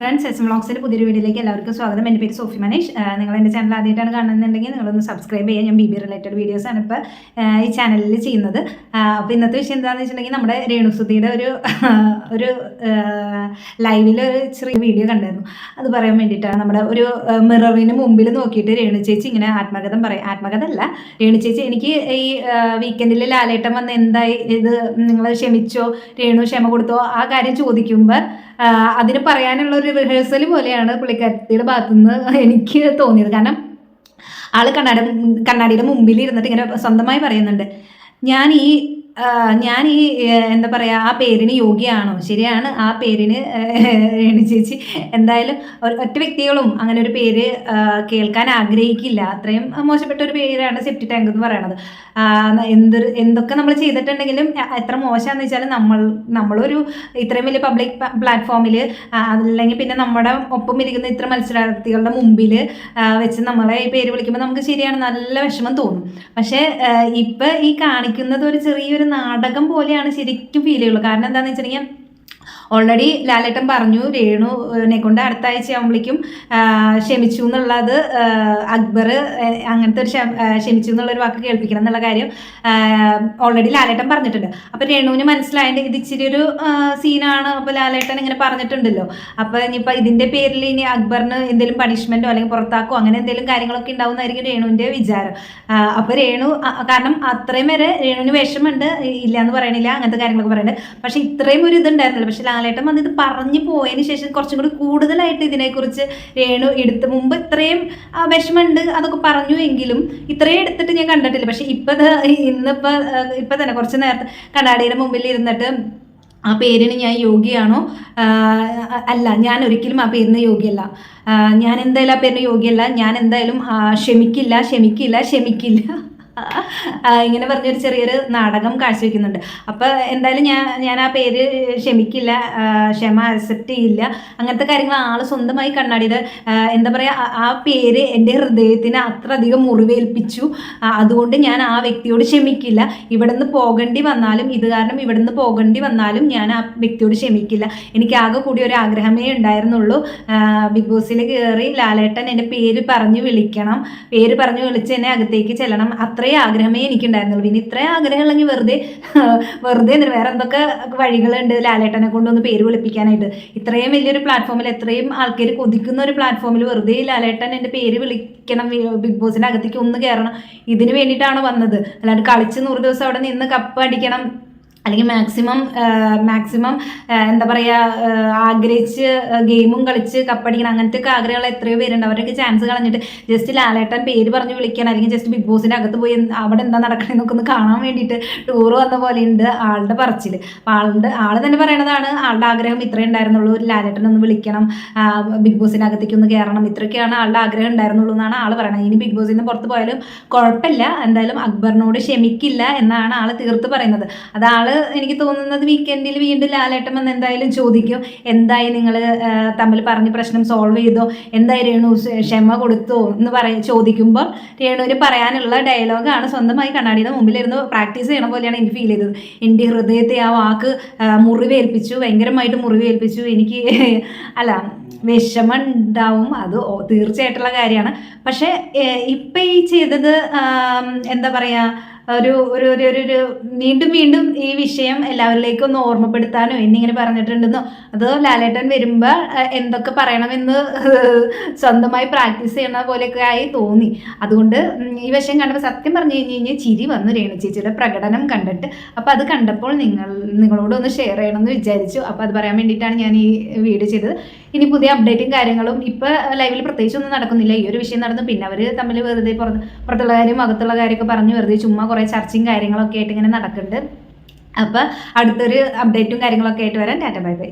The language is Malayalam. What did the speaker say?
ഫ്രണ്ട്സ് എസ് വ്ളോഗ്സിന്റെ പുതിയൊരു വീഡിയോയിലേക്ക് എല്ലാവർക്കും സ്വാഗതം. എന്റെ പേര് സോഫി മനേഷ്. നിങ്ങൾ എന്റെ ചാനൽ ആദ്യമായിട്ടാണ് കാണുന്നുണ്ടെങ്കിൽ നിങ്ങളൊന്ന് സബ്സ്ക്രൈബ് ചെയ്യുക ഞാൻ ബി ബി റിലേറ്റഡ് വീഡിയോസാണ് ഇപ്പോൾ ഈ ചാനലിൽ ചെയ്യുന്നത്. അപ്പോൾ ഇന്നത്തെ വിഷയം എന്താണെന്ന് വെച്ചിട്ടുണ്ടെങ്കിൽ നമ്മുടെ രേണുസുതിയുടെ ഒരു ഒരു ലൈവിൽ ഒരു ചെറിയ വീഡിയോ കണ്ടായിരുന്നു. അത് പറയാൻ വേണ്ടിയിട്ടാണ് നമ്മുടെ ഒരു മിററിന് മുമ്പിൽ നോക്കിയിട്ട് രേണു ചേച്ചി ഇങ്ങനെ ആത്മകഥം പറയും. ആത്മകഥ അല്ല രേണു ചേച്ചി എനിക്ക് ഈ വീക്കെൻഡിൽ ലാലേട്ടം വന്ന് എന്തായി ഇത് നിങ്ങൾ ക്ഷമിച്ചോ രേണു ക്ഷമ കൊടുത്തോ ആ കാര്യം ചോദിക്കുമ്പോൾ അതിന് പറയാനുള്ള ഒരു റിഹേഴ്സൽ പോലെയാണ് പുള്ളിക്കാരത്തിയുടെ ഭാഗത്തുനിന്ന് എനിക്ക് തോന്നിയത്. കാരണം ആൾ കണ്ണാടി കണ്ണാടിയുടെ മുമ്പിൽ ഇരുന്നിട്ട് ഇങ്ങനെ സ്വന്തമായി പറയുന്നുണ്ട്. ഞാൻ ഈ ഞാൻ ഈ എന്താ പറയുക ആ പേരിന് യോഗ്യാണോ ശരിയാണ് ആ പേരിന് രേണു ചേച്ചി എന്തായാലും ഒറ്റ വ്യക്തികളും അങ്ങനെ ഒരു പേര് കേൾക്കാൻ ആഗ്രഹിക്കില്ല. അത്രയും മോശപ്പെട്ട ഒരു പേരാണ് സെപ്റ്റി ടാങ്ക് എന്ന് പറയുന്നത് എന്തൊരു എന്തൊക്കെ നമ്മൾ ചെയ്തിട്ടുണ്ടെങ്കിലും എത്ര മോശമാണെന്ന് വെച്ചാൽ നമ്മൾ നമ്മളൊരു ഇത്രയും വലിയ പബ്ലിക് പ്ലാറ്റ്ഫോമിൽ അല്ലെങ്കിൽ പിന്നെ നമ്മുടെ ഒപ്പം ഇരിക്കുന്ന ഇത്ര മത്സരാർത്ഥികളുടെ മുമ്പിൽ വെച്ച് നമ്മളെ ഈ പേര് വിളിക്കുമ്പോൾ നമുക്ക് ശരിയാണ് നല്ല വിഷമം തോന്നും. പക്ഷേ ഇപ്പം ഈ കാണിക്കുന്നത് ഒരു ചെറിയൊരു നാടകം പോലെയാണ് ശരിക്കും ഫീൽ ചെയ്യുള്ളൂ. കാരണം എന്താണെന്ന് വെച്ചിട്ടുണ്ടെങ്കിൽ ഓൾറെഡി ലാലേട്ടൻ പറഞ്ഞു രേണുവിനെ കൊണ്ട് അടുത്ത ആഴ്ച ആകുമ്പോഴേക്കും ക്ഷമിച്ചു എന്നുള്ളത് അക്ബർ അങ്ങനത്തെ ഒരു ക്ഷമിച്ചു എന്നുള്ളൊരു വാക്ക് കേൾപ്പിക്കണം എന്നുള്ള കാര്യം ഓൾറെഡി ലാലേട്ടൻ പറഞ്ഞിട്ടുണ്ട്. അപ്പോൾ രേണുവിന് മനസ്സിലായത് ഇത് ഇച്ചിരി ഒരു സീനാണ് അപ്പോൾ ലാലേട്ടൻ ഇങ്ങനെ പറഞ്ഞിട്ടുണ്ടല്ലോ. അപ്പോൾ ഇനിയിപ്പോൾ ഇതിന്റെ പേരിൽ ഇനി അക്ബറിന് എന്തെങ്കിലും പണിഷ്മെന്റോ അല്ലെങ്കിൽ പുറത്താക്കോ അങ്ങനെ എന്തെങ്കിലും കാര്യങ്ങളൊക്കെ ഉണ്ടാവുന്നതായിരിക്കും രേണുവിന്റെ വിചാരം. അപ്പോൾ രേണു കാരണം അത്രയും വരെ രേണുവിന് വിഷമമുണ്ട് ഇല്ല എന്ന് പറയണില്ല അങ്ങനത്തെ കാര്യങ്ങളൊക്കെ പറയുന്നുണ്ട് പക്ഷേ ഇത്രയും ഒരു ഇതുണ്ടായിരുന്നില്ല. പക്ഷെ ലാലേട്ടൻ വന്നിത് പറഞ്ഞു പോയതിന് ശേഷം കുറച്ചും കൂടി കൂടുതലായിട്ട് ഇതിനെക്കുറിച്ച് രേണു എടുത്ത് മുമ്പ് ഇത്രയും വിഷമമുണ്ട് അതൊക്കെ പറഞ്ഞു എങ്കിലും ഇത്രയും എടുത്തിട്ട് ഞാൻ കണ്ടിട്ടില്ല. പക്ഷെ ഇപ്പം ഇന്നിപ്പോൾ ഇപ്പം തന്നെ കുറച്ച് നേരത്തെ കണ്ണാടിയുടെ മുമ്പിൽ ഇരുന്നിട്ട് ആ പേരിന് ഞാൻ യോഗിയാണോ അല്ല ഞാൻ ഒരിക്കലും ആ പേരിന് യോഗ്യല്ല. ഞാൻ എന്തായാലും ആ പേരിന് യോഗ്യല്ല. ഞാൻ എന്തായാലും ക്ഷമിക്കില്ല ക്ഷമിക്കില്ല ക്ഷമിക്കില്ല. ഇങ്ങനെ പറഞ്ഞൊരു ചെറിയൊരു നാടകം കാഴ്ചവെക്കുന്നുണ്ട്. അപ്പോൾ എന്തായാലും ഞാൻ ഞാൻ ആ പേര് ക്ഷമിക്കില്ല ക്ഷമ അക്സെപ്റ്റ് ചെയ്യില്ല. അങ്ങനത്തെ കാര്യങ്ങൾ ആൾ സ്വന്തമായി കണ്ണാടിയത് എന്താ പറയുക ആ പേര് എന്റെ ഹൃദയത്തിന് അത്രയധികം മുറിവേൽപ്പിച്ചു. അതുകൊണ്ട് ഞാൻ ആ വ്യക്തിയോട് ക്ഷമിക്കില്ല. ഇവിടുന്ന് പോകേണ്ടി വന്നാലും ഇത് കാരണം ഇവിടുന്ന് പോകേണ്ടി വന്നാലും ഞാൻ ആ വ്യക്തിയോട് ക്ഷമിക്കില്ല. എനിക്ക് ആകെ കൂടി ഒരു ആഗ്രഹമേ ഉണ്ടായിരുന്നുള്ളൂ. ബിഗ് ബോസിൽ കയറി ലാലേട്ടൻ എന്റെ പേര് പറഞ്ഞു വിളിക്കണം. പേര് പറഞ്ഞു വിളിച്ച് എന്നെ അകത്തേക്ക് ചെല്ലണം. അത്രയും ആഗ്രഹമേ എനിക്കുണ്ടായിരുന്നുള്ളൂ. പിന്നെ ഇത്രയും ആഗ്രഹമുള്ളെങ്കിൽ വെറുതെ വെറുതെ എന്തിനു വേറെ എന്തൊക്കെ വഴികളുണ്ട് ലാലേട്ടനെ കൊണ്ടൊന്ന് പേര് വിളിപ്പിക്കാനായിട്ട്. ഇത്രയും വലിയൊരു പ്ലാറ്റ്ഫോമിൽ എത്രയും ആൾക്കാർ കൊതിക്കുന്ന ഒരു പ്ലാറ്റ്ഫോമിൽ വെറുതെ ലാലേട്ടൻ എന്റെ പേര് വിളിക്കണം ബിഗ് ബോസിന്റെ അകത്തേക്ക് ഒന്ന് കയറണം. ഇതിന് വേണ്ടിയിട്ടാണ് വന്നത്. അല്ലാണ്ട് കളിച്ച് നൂറ് ദിവസം അവിടെ നിന്ന് കപ്പ് അടിക്കണം അല്ലെങ്കിൽ മാക്സിമം മാക്സിമം എന്താ പറയുക ആഗ്രഹിച്ച് ഗെയിമും കളിച്ച് കപ്പടിക്കണം അങ്ങനത്തെ ഒക്കെ ആഗ്രഹമുള്ള എത്രയോ പേരുണ്ട്. അവരൊക്കെ ചാൻസ് കളഞ്ഞിട്ട് ജസ്റ്റ് ലാലേട്ടൻ പേര് പറഞ്ഞ് വിളിക്കാൻ അല്ലെങ്കിൽ ജസ്റ്റ് ബിഗ് ബോസിന്റെ അകത്ത് പോയി അവിടെ എന്താ നടക്കണമെന്നൊക്കെ ഒന്ന് കാണാൻ വേണ്ടിയിട്ട് ടൂർ വന്ന പോലെ ഉണ്ട് ആളുടെ പറച്ചിൽ അപ്പം ആളുടെ ആൾ തന്നെ പറയണതാണ് ആളുടെ ആഗ്രഹം ഇത്രേ ഉണ്ടായിരുന്നുള്ളൂ. ലാലേട്ടൻ ഒന്ന് വിളിക്കണം. ബിഗ് ബോസിന്റെ അകത്തേക്ക് ഒന്ന് കയറണം ഇത്രയൊക്കെയാണ് ആളുടെ ആഗ്രഹം ഉണ്ടായിരുന്നുള്ളൂ എന്നാണ് ആൾ പറയുന്നത് ഇനി ബിഗ് ബോസിൽ നിന്ന് പുറത്ത് പോയാലും കുഴപ്പമില്ല. എന്തായാലും അക്ബറിനോട് ക്ഷമിക്കില്ല എന്നാണ് ആൾ തീർത്ത് പറയുന്നത്. അത് എനിക്ക് തോന്നുന്നത് വീക്കെൻഡിൽ വീണ്ടും ലാലേട്ടൻ വന്ന് എന്തായാലും ചോദിക്കും. എന്തായി നിങ്ങൾ തമ്മിൽ പറഞ്ഞ് പ്രശ്നം സോൾവ് ചെയ്തോ? എന്തായി രേണു ക്ഷ- ക്ഷമ കൊടുത്തോ എന്ന് പറയ ചോദിക്കുമ്പോൾ രേണുവിന് പറയാനുള്ള ഡയലോഗാണ് സ്വന്തമായി കണ്ണാടിയുടെ മുമ്പിലിരുന്ന് പ്രാക്ടീസ് ചെയ്യണ പോലെയാണ് എനിക്ക് ഫീൽ ചെയ്തത്. എന്റെ ഹൃദയത്തെ ആ വാക്ക് മുറിവേൽപ്പിച്ചു ഭയങ്കരമായിട്ട് മുറിവേൽപ്പിച്ചു. എനിക്ക് അല്ല വിഷമം ഉണ്ടാവും അത് തീർച്ചയായിട്ടുള്ള കാര്യമാണ്. പക്ഷേ ഇപ്പം ഈ ചെയ്തത് എന്താ പറയുക ഒരു ഒരു ഒരു ഒരു വീണ്ടും വീണ്ടും ഈ വിഷയം എല്ലാവരിലേക്കും ഒന്ന് ഓർമ്മപ്പെടുത്താനോ എന്നിങ്ങനെ പറഞ്ഞിട്ടുണ്ടെന്നോ? അത് ലാലേട്ടൻ വരുമ്പോൾ എന്തൊക്കെ പറയണമെന്ന് സ്വന്തമായി പ്രാക്ടീസ് ചെയ്യണ പോലെയൊക്കെ ആയി തോന്നി. അതുകൊണ്ട് ഈ വിഷയം കണ്ടപ്പോൾ സത്യം പറഞ്ഞു കഴിഞ്ഞ് കഴിഞ്ഞാൽ ചിരി വന്നു രേണു ചേച്ചിയുടെ പ്രകടനം കണ്ടിട്ട്. അപ്പോൾ അത് കണ്ടപ്പോൾ നിങ്ങൾ നിങ്ങളോട് ഒന്ന് ഷെയർ ചെയ്യണമെന്ന് വിചാരിച്ചു. അപ്പോൾ അത് പറയാൻ വേണ്ടിയിട്ടാണ് ഞാൻ ഈ വീഡിയോ ചെയ്തത്. ഇനി പുതിയ അപ്ഡേറ്റും കാര്യങ്ങളും ഇപ്പോൾ ലൈവിൽ പ്രത്യേകിച്ച് ഒന്നും നടക്കുന്നില്ല. ഈ ഒരു വിഷയം നടന്നു. പിന്നെ അവർ തമ്മിൽ വെറുതെ പുറത്ത് പുറത്തുള്ള കാര്യം അകത്തുള്ള കാര്യമൊക്കെ പറഞ്ഞ് വെറുതെ ചുമ്മാ കുറേ ചർച്ചയും കാര്യങ്ങളൊക്കെ ആയിട്ട് ഇങ്ങനെ നടക്കുന്നുണ്ട്. അപ്പോൾ അടുത്തൊരു അപ്ഡേറ്റും കാര്യങ്ങളൊക്കെ ആയിട്ട് വരാൻ ടാറ്റ ബൈ ബൈ.